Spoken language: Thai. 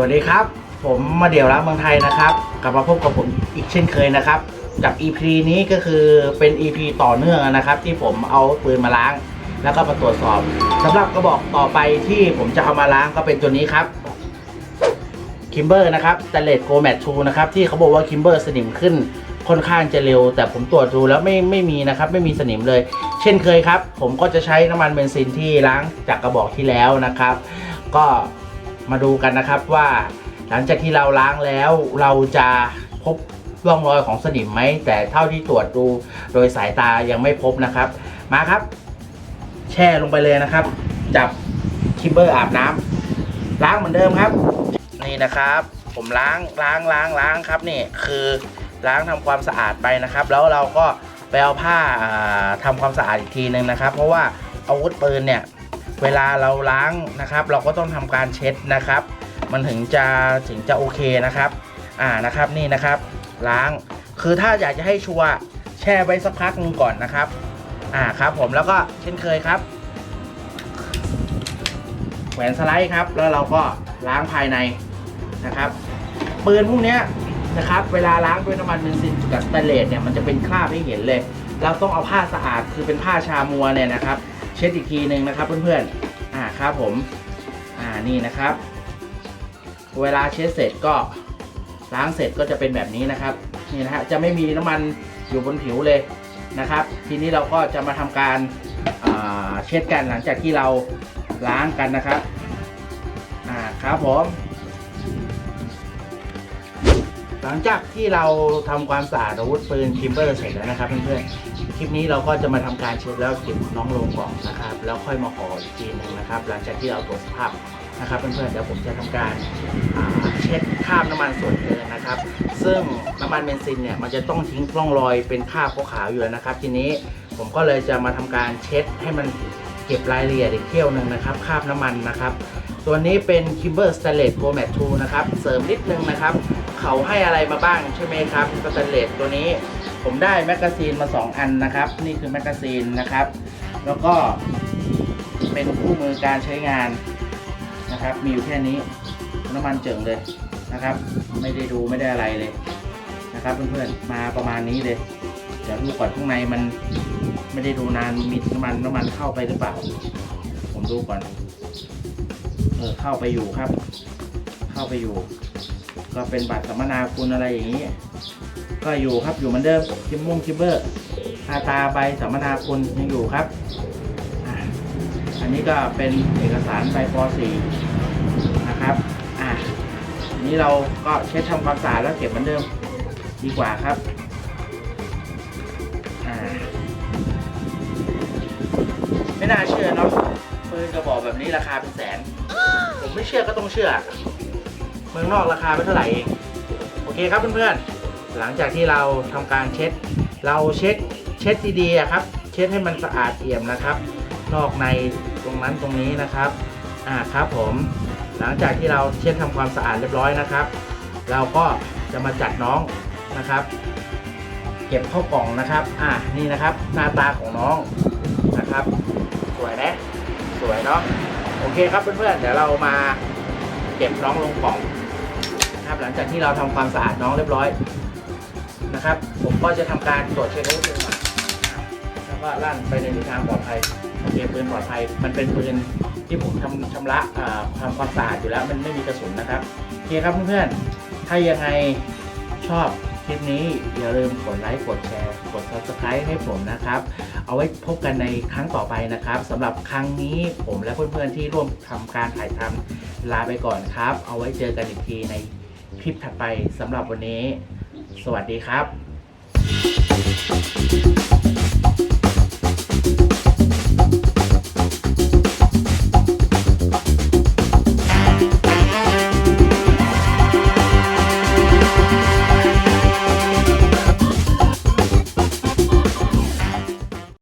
วัสดีครับ ผมมาเดี่ยวรักเมืองไทยนะครับ กลับมาพบกับผมอีกเช่นเคยนะครับ กับ EP นี้ก็คือเป็น EP ต่อเนื่องนะครับ ที่ผมเอาปืนมาล้าง แล้วก็มาตรวจสอบสำหรับกระบอกต่อไปที่ผมจะเอามาล้างก็เป็นตัวนี้ครับคิมเบอร์นะครับแตเลดโกแมทชูนะครับที่เขาบอกว่าคิมเบอร์สนิมขึ้นค่อนข้างจะเร็ว แต่ผมตรวจดูแล้วไม่ไม่มีนะครับ ไม่มีสนิมเลย เช่นเคยครับ ผมก็จะใช้น้ำมันเบนซินที่ล้างจากกระบอกที่แล้วนะครับ ก็ มาดูกันนะครับว่าหลังจากที่เราล้างแล้วเราจะพบร่องรอยของสนิมไหม แต่เท่าที่ตรวจดูโดยสายตายังไม่พบนะครับ มาครับ แช่ลงไปเลยนะครับ จับคิมเบอร์อาบน้ำล้างเหมือนเดิมครับ นี่นะครับ ผมล้างล้างล้างล้างครับนี่คือล้างทำความสะอาดไปนะครับ แล้วเราก็ไปเอาผ้าอ่าทำความสะอาดอีกทีนึงนะครับ เพราะว่าอาวุธปืนเนี่ย เวลาเราล้างนะครับ เราก็ต้องทำการเช็ดนะครับ มันถึงจะถึงจะโอเคนะครับ อ่านะครับนี่นะครับ ล้างคือถ้าอยากจะให้ชัวร์แช่ไว้สักพักนึงก่อนนะครับ อ่าครับ ผมแล้วก็เช่นเคยครับแหวนสไลด์ครับแล้วเราก็ล้างภายในนะครับ ปืนพวกนี้นะครับ เวลาล้างด้วยน้ำมันเบนซินกับสเตเลสเนี่ยมันจะเป็นคราบให้เห็นเลย เราต้องเอาผ้าสะอาดคือเป็นผ้าชามัวเนี่ยนะครับ เช็ดอีกทีหนึ่งนะครับเพื่อนๆอ่าครับผมอ่านี่นะครับ เวลาเช็ดเสร็จก็ล้างเสร็จก็จะเป็นแบบนี้นะครับนี่นะฮะจะไม่มีน้ำมันอยู่บนผิวเลยนะครับ ทีนี้เราก็จะมาทำการเช็ดกันหลังจากที่เราล้างกันนะครับอ่าครับผม หลังจากที่เราทำความสะอาดอาวุธปืนคิมเบอร์เสร็จแล้วนะครับเพื่อนๆ คลิปนี้เราก็จะมาทำการเช็ดแล้วเก็บน้องลงกล่องนะครับ แล้วค่อยมาห่ออีกทีหนึงนะครับ หลังจากที่เราตรวจสภาพนะครับเพื่อนๆเดี๋ยวผมจะทำการเช็ดคราบน้ำมันส่วนเกินนะครับ ซึ่งน้ำมันเบนซินเนี่ยมันจะต้องทิ้งร่องรอยเป็นคราบขาวๆอยู่แล้วนะครับ ทีนี้ผมก็เลยจะมาทำการเช็ดให้มันเก็บรายละเอียดอีกเที่ยวหนึ่งนะครับคราบน้ำมันนะครับ ตัวนี้เป็น Kimber Stainless Pro Matte 2นะครับ เสริมนิดนึงนะครับ เขาให้อะไรมาบ้างใช่ไหมครับสแตนเลสตัวนี้ ผมได้แมกกาซีนมา 2 อันนะครับ นี่คือแมกกาซีนนะครับ แล้วก็เป็นคู่มือการใช้งานนะครับ มีอยู่แค่นี้น้ำมันเจิ่งเลยนะครับ ไม่ได้ดูไม่ได้อะไรเลยนะครับเพื่อนๆมาประมาณนี้เลยเดี๋ยวดูก่อนข้างในมันไม่ได้ดูนานมีน้ำมันน้ำมันเข้าไปหรือเปล่า ผมดูก่อนเออเข้าไปอยู่ครับ เข้าไปอยู่ ก็เป็นบัตรสัมมนาคุณอะไรอย่างนี้ ก็อยู่ครับอยู่เหมือนเดิมคิมมุ่งคิมเบอร์อาตาใบสัมมนาคุณยังอยู่ครับ อันนี้ก็เป็นเอกสารใบป .4 นะครับอ่าอันนี้เราก็เช็ดทำความสะอาดแล้วเก็บเหมือนเดิมดีกว่าครับไม่น่าเชื่อเนาะปืนกระบอกแบบนี้ราคาเป็นแสน ผมไม่เชื่อก็ต้องเชื่อ เมืองนอกราคาไม่เท่าไหร่เองโอเคครับเพื่อนๆหลังจากที่เราทำการเช็ด เราเช็ดเช็ดดีๆครับ เช็ดให้มันสะอาดเอี่ยมนะครับ นอกในตรงนั้นตรงนี้นะครับอ่าครับผมหลังจากที่เราเช็ดทำความสะอาดเรียบร้อยนะครับ เราก็จะมาจัดน้องนะครับ เก็บเข้ากล่องนะครับอ่านี่นะครับ หน้าตาของน้องนะครับ สวยไหมสวยเนาะโอเคครับเพื่อนๆเดี๋ยวเรามาเก็บน้องลงกล่อง นะครับ หลังจากที่เราทำความสะอาดน้องเรียบร้อยนะครับ ผมก็จะทำการตรวจเช็คอาวุธปืนก่อนแล้วก็ลั่นไปในทิศทางปลอดภัยโอเคปืนปลอดภัย มันเป็นปืนที่ผมทำชำระอ่าทำความสะอาดอยู่แล้วมันไม่มีกระสุนนะครับโอเคครับเพื่อนๆถ้ายังไงชอบคลิปนี้อย่าลืมกดไลค์ กดแชร์ กด subscribe ให้ผมนะครับ เอาไว้พบกันในครั้งต่อไปนะครับสำหรับครั้งนี้ผมและเพื่อนๆที่ร่วมทำการถ่ายทำลาไปก่อนครับ เอาไว้เจอกันอีกทีใน คลิปถัดไปสำหรับวันนี้ สวัสดีครับ